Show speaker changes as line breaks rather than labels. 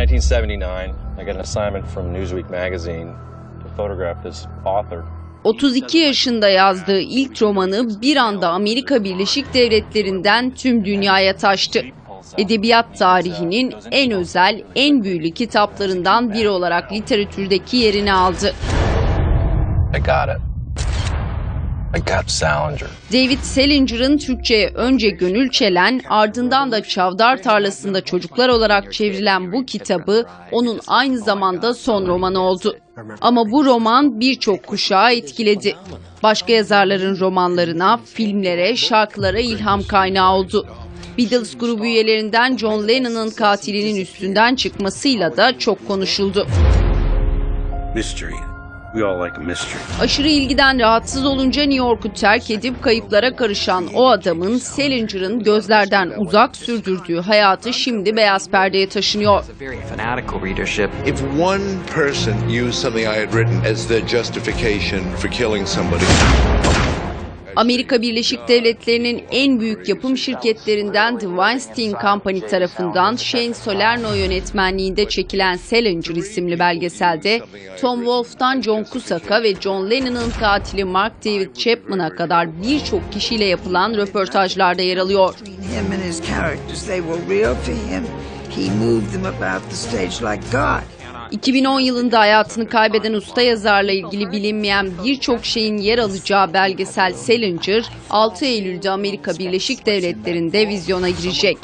1979, I got an assignment from Newsweek magazine to photograph this author.
32 yaşında yazdığı ilk romanı bir anda Amerika Birleşik Devletleri'nden tüm dünyaya taştı. Edebiyat tarihinin en özel, en büyülü kitaplarından biri olarak literatürdeki yerini aldı.
I got it. I got Salinger.
David Salinger'ın Türkçe'ye önce Gönül Çelen, ardından da Çavdar Tarlası'nda çocuklar olarak çevrilen bu kitabı onun aynı zamanda son romanı oldu. Ama bu roman birçok kuşağı etkiledi. Başka yazarların romanlarına, filmlere, şarkılara ilham kaynağı oldu. Beatles grubu üyelerinden John Lennon'ın katilinin üstünden çıkmasıyla da çok konuşuldu.
Mystery. We all like a mystery.
Aşırı ilgiden rahatsız olunca New York'u terk edip kayıplara karışan o adamın Salinger'ın gözlerden uzak sürdürdüğü hayatı şimdi beyaz perdeye taşınıyor.
a very fanatical readership.
If one person used something I had written as their justification for killing somebody,
Amerika Birleşik Devletleri'nin en büyük yapım şirketlerinden The Weinstein Company tarafından Shane Salerno yönetmenliğinde çekilen Salinger isimli belgeselde Tom Wolfe'dan John Cusack'a ve John Lennon'ın katili Mark David Chapman'a kadar birçok kişiyle yapılan röportajlarda yer alıyor.
He moved them about the stage like God.
2010 yılında hayatını kaybeden usta yazarla ilgili bilinmeyen birçok şeyin yer alacağı belgesel Salinger 6 Eylül'de Amerika Birleşik Devletleri'nde vizyona girecek.